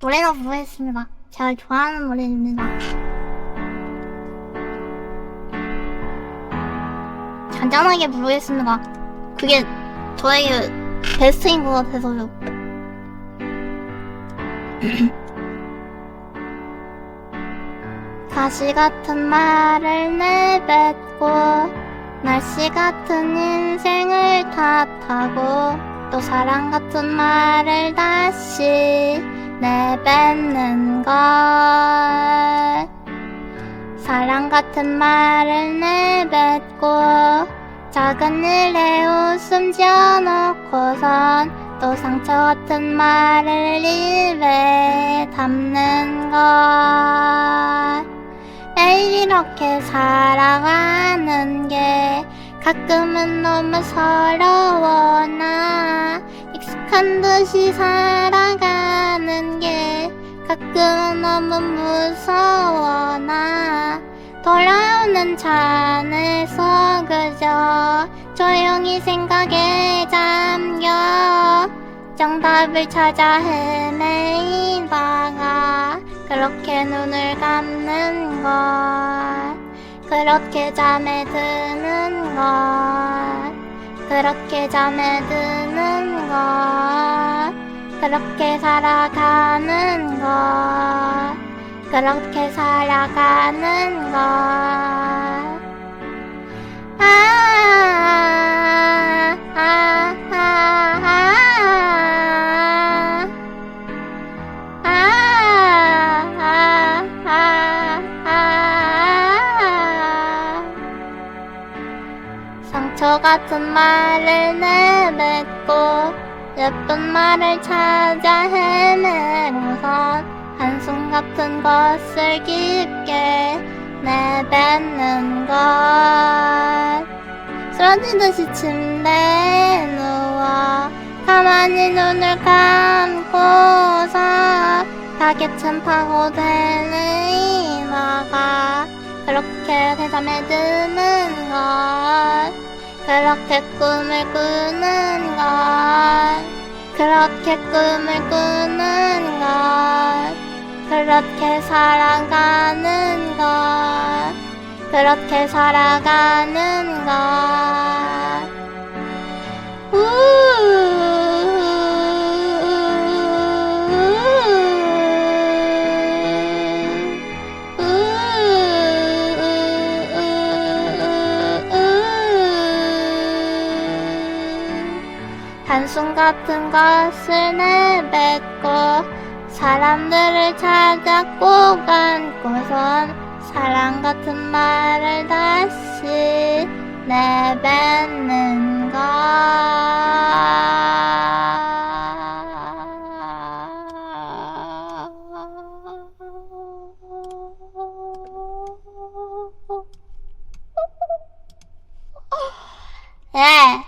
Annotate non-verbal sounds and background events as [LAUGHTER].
노래나 부르겠습니다. 제가 좋아하는 노래입니다. 잔잔하게 부르겠습니다. 그게 저에게 베스트인 것 같아서요. [CLEARS THROAT] 가시 같은 말을 내뱉고 날씨 같은 인생을 탓하고 또 사랑 같은 말을 다시 내뱉는 것 사랑 같은 말을 내뱉고 작은 일에 웃음 지어놓고선 또 상처 같은 말을 입에 담는 것 매일 이렇게 살아가는 게 가끔은 너무 서러워 나 익숙한 듯이 살아가는 게 가끔은 너무 무서워. 나 돌아오는 차 안에서 그저 조용히 생각에 잠겨. 정답을 찾아 헤매이다가 그렇게 눈을 감는 것 그렇게 잠에 드는 것 그렇게 잠에 드는 것 그렇게 살아가는 것 그렇게 살아가는 것 상처 같은 말을 내뱉고 예쁜 말을 찾아 헤매고선 한숨 같은 것을 깊게 내뱉는 것 쓰러지듯이 침대에 누워 가만히 눈을 감고서 타겟은 파고드는 이마가 그렇게 세상에 드는 것 그렇게 꿈을 꾸는 것 그렇게 꿈을 꾸는 것 그렇게 살아가는 것 그렇게 살아가는 것 한숨 같은 것을 내뱉고 사람들을 찾아 꼭 안고선 사랑 같은 말을 다시 내뱉는 것. 예.